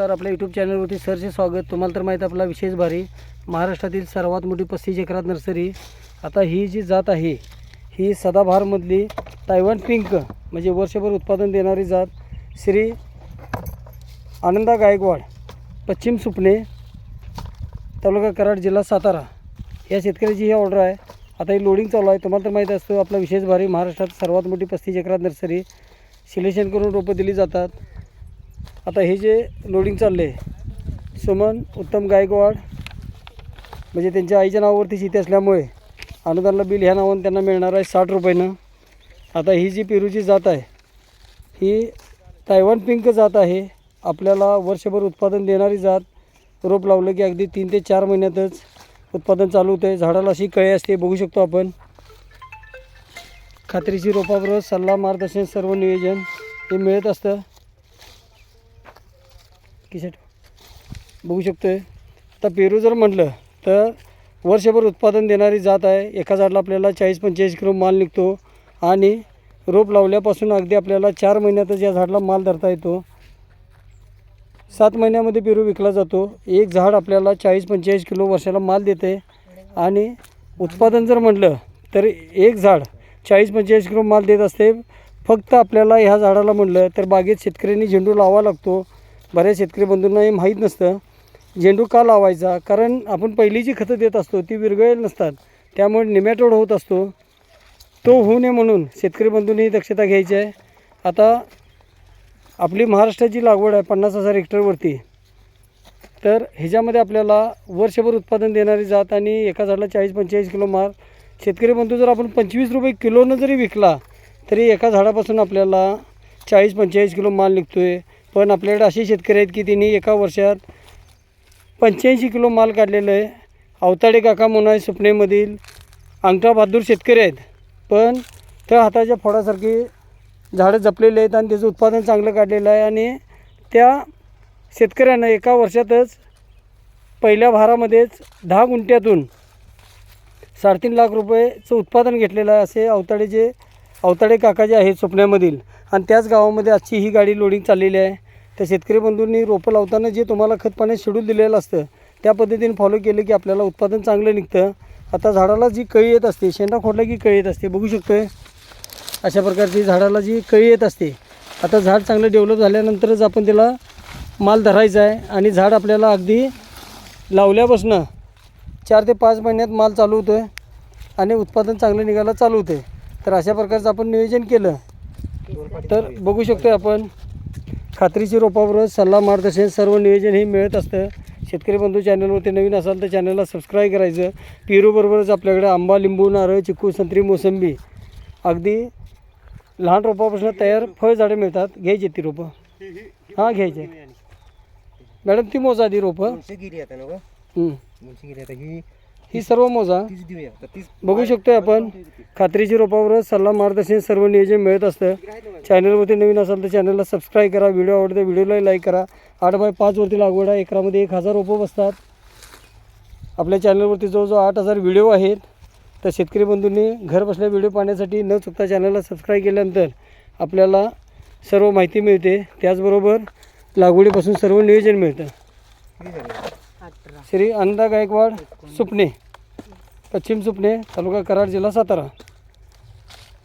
Sir आपल्या YouTube चॅनलवरती सरचे स्वागत. तुम्हाला तर माहीत आहे आपला विशेष भारी महाराष्ट्रातील सर्वात मोठी पस्तीस एकरात नर्सरी. आता ही जी जात आहे ही सदाबहारमधली तायवान पिंक म्हणजे वर्षभर उत्पादन देणारी जात श्री आनंदा गायकवाड पश्चिम सुपणे तालुका कराड जिल्हा सातारा. या शेतकऱ्याची ही ऑर्डर आहे. आता ही लोडिंग चालू आहे. तुम्हाला तर माहीत असतो आपला विशेष भारी महाराष्ट्रात सर्वात मोठी पस्तीस एकरात नर्सरी. सिलेक्शन करून रोपं दिली जातात. आता हे जे लोडिंग चाललं आहे सुमन उत्तम गायकवाड म्हणजे त्यांच्या आईच्या नावावरती शेती असल्यामुळे अनुदानला बिल ह्या नावानं त्यांना मिळणार आहे साठ रुपयानं. आता ही जी पेरूची जात आहे ही तायवान पिंक जात आहे. आपल्याला वर्षभर उत्पादन देणारी जात रोप लावलं की अगदी तीन ते चार महिन्यातच उत्पादन चालू होतं आहे झाडाला अशी कळे असते बघू शकतो आपण. खात्रीची रोपाबरोबर सल्ला मार्गदर्शन सर्व नियोजन हे मिळत असतं. किशट बघू शकतो आहे आता पेरू जर म्हटलं तर वर्षभर उत्पादन देणारी जात आहे. एका झाडाला आपल्याला चाळीस पंचेचाळीस किलो माल निघतो. आणि रोप लावल्यापासून अगदी आपल्याला चार महिन्यातच या झाडाला माल धरता येतो. सात महिन्यामध्ये पेरू विकला जातो. एक झाड आपल्याला चाळीस पंचेचाळीस किलो वर्षाला माल देते. आणि उत्पादन जर म्हटलं तर एक झाड चाळीस पंचेचाळीस किलो माल देत असते. फक्त आपल्याला ह्या झाडाला म्हटलं तर बागेत शेतकऱ्यांनी झेंडू लावा लागतो. बऱ्याच शेतकरी बंधूंना हे माहीत नसतं. झेंडू का लावायचा? कारण आपण पहिली जी खतं देत असतो ती विरघळेल नसतात. त्यामुळे निमॅटोड होत असतो. तो होऊ नये म्हणून शेतकरी बंधूंनी दक्षता घ्यायची आहे. आता आपली महाराष्ट्राची लागवड आहे पन्नास हजार हेक्टरवरती तर ह्याच्यामध्ये आपल्याला वर्षभर उत्पादन देणारी जात आणि एका झाडाला चाळीस पंचेचाळीस किलो माल. शेतकरी बंधू जर आपण पंचवीस रुपये किलोनं जरी विकला तरी एका झाडापासून आपल्याला चाळीस पंचेचाळीस किलो माल निघतो आहे पण आपल्याकडे असे शेतकरी आहेत की त्यांनी एका वर्षात पंच्याऐंशी किलो माल काढलेला आहे. अवताडे काका म्हणून आहे सुपणेमधील अंगठा बहादूर शेतकरी आहेत. पण त्या हाताच्या फोडासारखी झाडं जपलेली आहेत आणि त्याचं उत्पादन चांगलं काढलेलं आहे आणि त्या शेतकऱ्यानं एका वर्षातच पहिल्या भारामध्येच दहा गुंठ्यातून साडेतीन लाख रुपयेचं उत्पादन घेतलेलं आहे असे अवताडेचे अवताडे काका जे आहेत स्वप्न्यामधील आणि त्याच गावामध्ये आजची ही गाडी लोडिंग चाललेली आहे. तर शेतकरी बंधूंनी रोपं लावताना जे तुम्हाला खत पाण्यात शेड्यूल दिलेलं असतं त्या पद्धतीने फॉलो केलं की आपल्याला उत्पादन चांगलं निघतं. आता झाडाला जी कळी येत असते शेंडा खोडला की कळी येत असते बघू शकतो आहे अशा प्रकारची झाडाला जी कळी येत असते. आता झाड चांगलं डेव्हलप झाल्यानंतरच आपण त्याला माल धरायचा आहे आणि झाड आपल्याला अगदी लावल्यापासनं चार ते पाच महिन्यात माल चालू होतो आहे आणि उत्पादन चांगलं निघायला चालू होते तर अशा प्रकारचं आपण नियोजन केलं. तर बघू शकतो आपण. खात्रीची रोपाबरोबर सल्ला मार्गदर्शन सर्व नियोजन हे मिळत असतं. शेतकरी बंधू चॅनलवरती नवीन असाल तर चॅनलला सबस्क्राईब करायचं. पेरूबरोबरच आपल्याकडे आंबा लिंबू नारळ चिकू संत्री मोसंबी अगदी लहान रोपापासून तयार फळ झाडे मिळतात. घ्यायची ती रोपं. हां घ्यायचे. मॅडम ती मोजा आधी रोपं गिरी आता हं. ही सर्व मोजा. देऊया. बघू शकतोय आपण. खात्रीची रोपावर सल्ला मार्गदर्शन सर्व नियोजन मिळत असतं. चॅनलवरती नवीन असाल तर चॅनलला सबस्क्राईब करा. व्हिडिओ आवडते व्हिडिओला लाईक करा. आठ बाय पाचवरती लागवड आहे. एकरामध्ये एक हजार रोपं बसतात. आपल्या चॅनलवरती जवळजवळ आठ हजार व्हिडिओ आहेत. तर शेतकरी बंधूंनी घर बसल्या व्हिडिओ पाहण्यासाठी न चुकता चॅनलला सबस्क्राईब केल्यानंतर आपल्याला सर्व माहिती मिळते. त्याचबरोबर लागवडीपासून सर्व नियोजन मिळतं. श्री अंदा गायकवाड सुपणे पश्चिम सुपणे तालुका कराड जिल्हा सातारा.